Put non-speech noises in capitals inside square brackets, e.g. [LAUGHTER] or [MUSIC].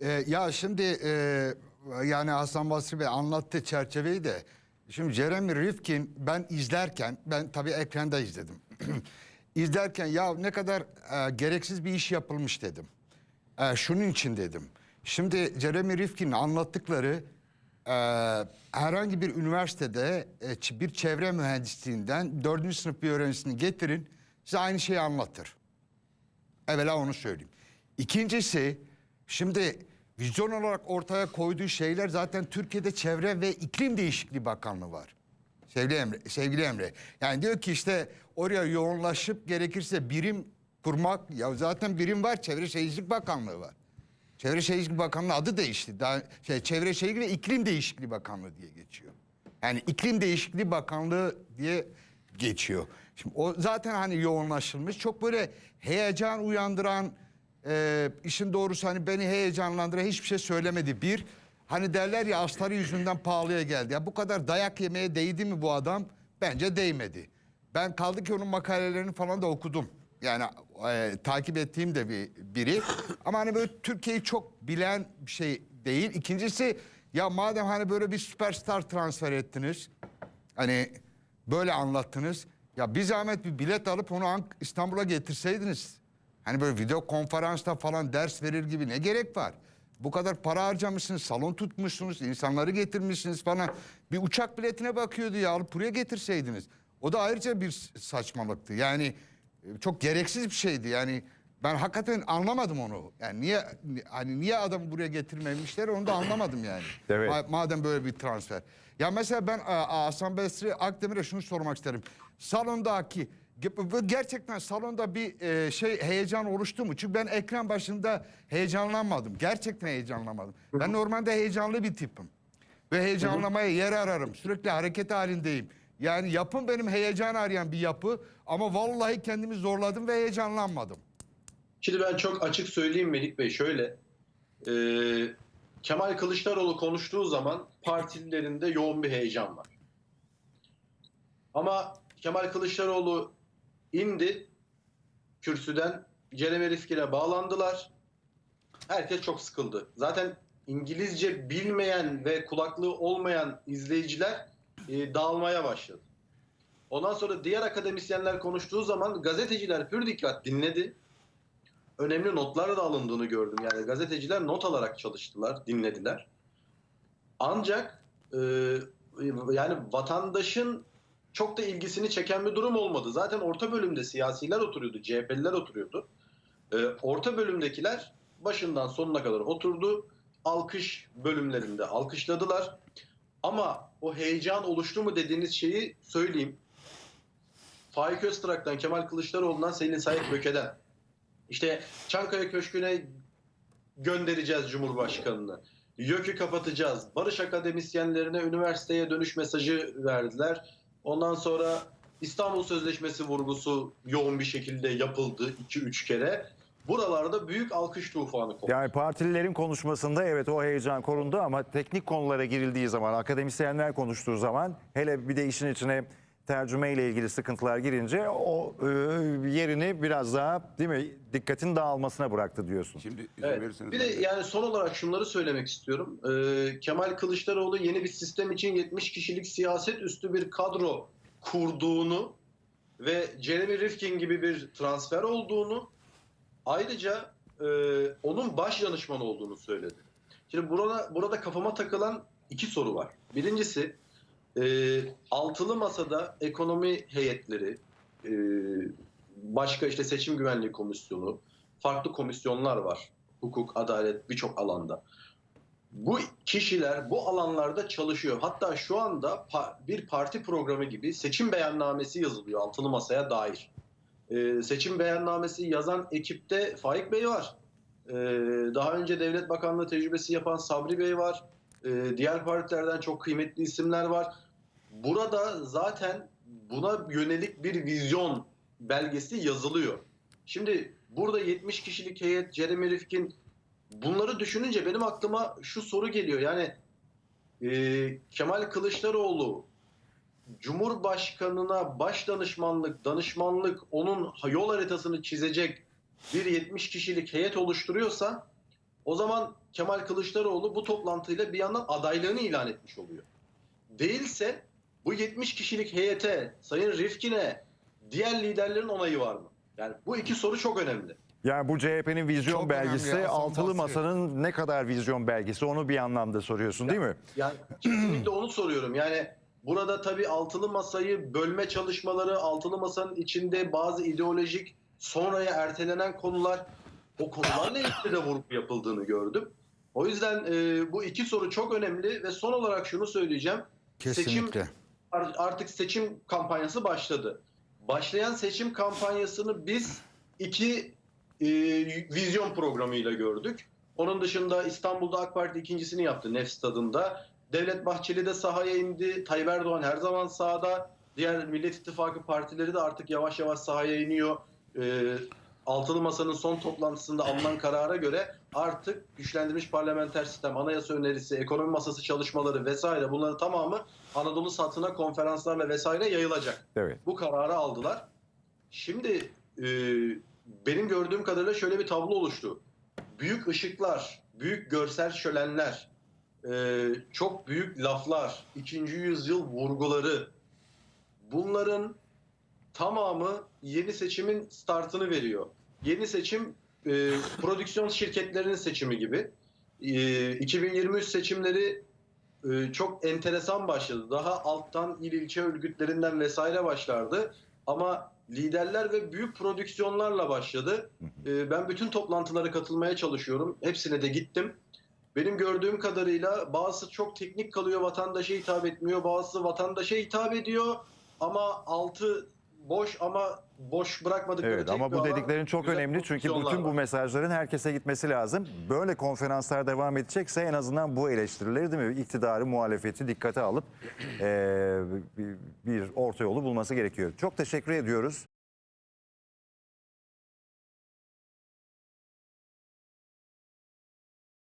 Ee, ya şimdi e, yani Hasan Basri Bey anlattı çerçeveyi de. Şimdi Jeremy Rifkin ben izlerken ben tabii ekranda izledim. [CLEARS THROAT] izlerken ya ne kadar e, gereksiz bir iş yapılmış dedim. E, şunun için dedim. Şimdi Jeremy Rifkin'in anlattıkları e, herhangi bir üniversitede e, bir çevre mühendisliğinden dördüncü sınıf bir öğrencisini getirin size aynı şeyi anlatır. Evvela onu söyleyeyim. İkincisi şimdi vizyon olarak ortaya koyduğu şeyler zaten Türkiye'de Çevre ve İklim Değişikliği Bakanlığı var. Sevgili Emre, sevgili Emre. Yani diyor ki işte oraya yoğunlaşıp gerekirse birim kurmak. Ya zaten birim var Çevre Şehircilik Bakanlığı var. Çevre Şehircilik Bakanlığı adı değişti. Daha şey, Çevre Şehircilik ve İklim Değişikliği Bakanlığı diye geçiyor. Yani İklim Değişikliği Bakanlığı diye geçiyor. Şimdi o zaten hani yoğunlaşılmış. Çok böyle heyecan uyandıran e, işin doğrusu hani beni heyecanlandıran hiçbir şey söylemedi. Bir hani derler ya astarı yüzünden pahalıya geldi. Ya bu kadar dayak yemeye değdi mi bu adam? Bence değmedi. Ben kaldı ki onun makalelerini falan da okudum. Yani e, takip ettiğim de bir biri. Ama hani böyle Türkiye'yi çok bilen bir şey değil. İkincisi ya madem hani böyle bir süperstar transfer ettiniz. Hani böyle anlattınız. Ya bir zahmet bir bilet alıp onu İstanbul'a getirseydiniz. Hani böyle video konferansta falan ders verir gibi ne gerek var? Bu kadar para harcamışsınız, salon tutmuşsunuz, insanları getirmişsiniz falan. Bir uçak biletine bakıyordu ya alıp buraya getirseydiniz. O da ayrıca bir saçmalıktı. Yani e, çok gereksiz bir şeydi. Yani ben hakikaten anlamadım onu. Yani niye ni- hani niye adamı buraya getirmemişler onu da anlamadım yani. [CLEARS THROAT] Evet. Ma- Madem böyle bir transfer. Ya mesela ben a, Hasan Basri Akdemir'e şunu sormak isterim. Salondaki gerçekten salonda bir e, şey heyecan oluştu mu? Çünkü ben ekran başında heyecanlanmadım. Gerçekten heyecanlanmadım. Ben normalde heyecanlı bir tipim. Ve heyecanlamaya yer ararım. Sürekli hareket halindeyim. Yani yapım benim heyecan arayan bir yapı. Ama vallahi kendimi zorladım ve heyecanlanmadım. Şimdi ben çok açık söyleyeyim Melik Bey şöyle. e, Kemal Kılıçdaroğlu konuştuğu zaman partililerinde yoğun bir heyecan var. Ama Kemal Kılıçdaroğlu indi kürsüden Jeremy Rifkin'e bağlandılar. Herkes çok sıkıldı. Zaten İngilizce bilmeyen ve kulaklığı olmayan izleyiciler e, dağılmaya başladı. Ondan sonra diğer akademisyenler konuştuğu zaman gazeteciler pür dikkat dinledi önemli notlar da alındığını gördüm. Yani gazeteciler not alarak çalıştılar, dinlediler. Ancak e, yani vatandaşın çok da ilgisini çeken bir durum olmadı. Zaten orta bölümde siyasiler oturuyordu, CHP'liler oturuyordu. E, orta bölümdekiler başından sonuna kadar oturdu. Alkış bölümlerinde alkışladılar. Ama o heyecan oluştu mu dediğiniz şeyi söyleyeyim. Faik Öztrak'tan, Kemal Kılıçdaroğlu'ndan, Selin Sayık Böke'den işte Çankaya Köşkü'ne göndereceğiz Cumhurbaşkanı'nı. YÖK'ü kapatacağız. Barış akademisyenlerine üniversiteye dönüş mesajı verdiler. Ondan sonra İstanbul Sözleşmesi vurgusu yoğun bir şekilde yapıldı 2-3 kere. Buralarda büyük alkış tufanı koptu. Yani partililerin konuşmasında evet o heyecan korundu ama teknik konulara girildiği zaman, akademisyenler konuştuğu zaman hele bir de işin içine tercüme ile ilgili sıkıntılar girince o e, yerini biraz daha değil mi dikkatin dağılmasına bıraktı diyorsun. Şimdi izin Evet. verirseniz Bir de yani son olarak şunları söylemek istiyorum. Ee, Kemal Kılıçdaroğlu yeni bir sistem için 70 kişilik siyaset üstü bir kadro kurduğunu ve Jeremy Rifkin gibi bir transfer olduğunu ayrıca e, onun baş danışmanı olduğunu söyledi. Şimdi burada burada kafama takılan iki soru var. Birincisi e, altılı masada ekonomi heyetleri, e, başka işte seçim güvenliği komisyonu, farklı komisyonlar var. Hukuk, adalet birçok alanda. Bu kişiler bu alanlarda çalışıyor. Hatta şu anda bir parti programı gibi seçim beyannamesi yazılıyor altılı masaya dair. Ee, seçim beyannamesi yazan ekipte Faik Bey var. Ee, daha önce Devlet Bakanlığı tecrübesi yapan Sabri Bey var. Ee, diğer partilerden çok kıymetli isimler var. Burada zaten buna yönelik bir vizyon belgesi yazılıyor. Şimdi burada 70 kişilik heyet, Jeremy Rifkin bunları düşününce benim aklıma şu soru geliyor. Yani e, Kemal Kılıçdaroğlu Cumhurbaşkanına baş danışmanlık, danışmanlık onun yol haritasını çizecek bir 70 kişilik heyet oluşturuyorsa o zaman Kemal Kılıçdaroğlu bu toplantıyla bir yandan adaylığını ilan etmiş oluyor. Değilse bu 70 kişilik heyete, Sayın Rifkin'e, diğer liderlerin onayı var mı? Yani bu iki soru çok önemli. Yani bu CHP'nin vizyon Çok önemli belgesi, Hasan altılı Basri. masanın ne kadar vizyon belgesi onu bir anlamda soruyorsun değil mi? Yani kesinlikle onu soruyorum. Yani burada tabii altılı masayı bölme çalışmaları, altılı masanın içinde bazı ideolojik sonraya ertelenen konular, o konularla ilgili de vurgu yapıldığını gördüm. O yüzden e, bu iki soru çok önemli ve son olarak şunu söyleyeceğim. Kesinlikle. Seçim artık seçim kampanyası başladı. Başlayan seçim kampanyasını biz iki e, vizyon programıyla gördük. Onun dışında İstanbul'da AK Parti ikincisini yaptı Nef Stadı'nda. Devlet Bahçeli de sahaya indi. Tayyip Erdoğan her zaman sahada. Diğer Millet İttifakı partileri de artık yavaş yavaş sahaya iniyor. E, Altılı Masa'nın son toplantısında alınan karara göre artık güçlendirilmiş parlamenter sistem, anayasa önerisi, ekonomi masası çalışmaları vesaire bunların tamamı Anadolu satına konferanslarla vesaire yayılacak. Evet. Bu kararı aldılar. Şimdi e, benim gördüğüm kadarıyla şöyle bir tablo oluştu. Büyük ışıklar, büyük görsel şölenler, e, çok büyük laflar, ikinci yüzyıl vurguları bunların tamamı yeni seçimin startını veriyor. Yeni seçim e, prodüksiyon şirketlerinin seçimi gibi. E, 2023 seçimleri e, çok enteresan başladı. Daha alttan il ilçe örgütlerinden vesaire başlardı. Ama liderler ve büyük prodüksiyonlarla başladı. E, ben bütün toplantılara katılmaya çalışıyorum. Hepsine de gittim. Benim gördüğüm kadarıyla bazısı çok teknik kalıyor, vatandaşa hitap etmiyor. Bazısı vatandaşa hitap ediyor ama altı boş ama boş bırakmadıkları Evet ama bu dediklerin çok önemli çünkü bütün bu mesajların herkese gitmesi lazım. Böyle konferanslar devam edecekse en azından bu eleştirileri değil mi? İktidarı, muhalefeti dikkate alıp bir- bir orta yolu bulması gerekiyor. Çok teşekkür ediyoruz.